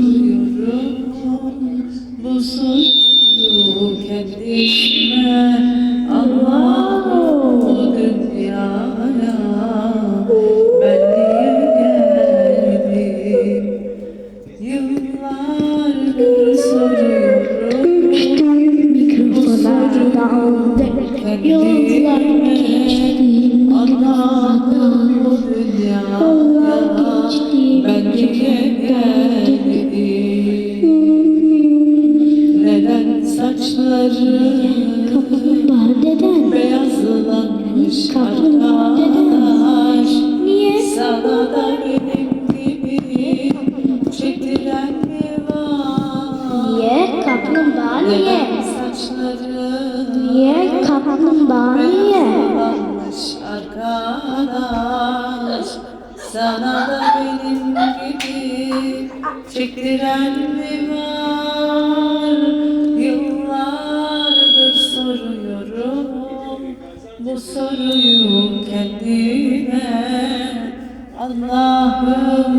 Soruyorum bu soruyu kendime bu dünyaya ben niye geldim Yıllardır soruyorum daldı Yollar geçtim Allah'ım saçlarım Badeden beyazlanmış Kaplumbağa deden. Niye? Sana da benim gibi çektiren mi var? Niye? Kaplumbağa niye? Neden saçlarım Niye? Kaplumbağa niye? beyazlanmış arkadaş Sana da benim gibi çektiren mi var? Bu soruyu kendime Allah'ım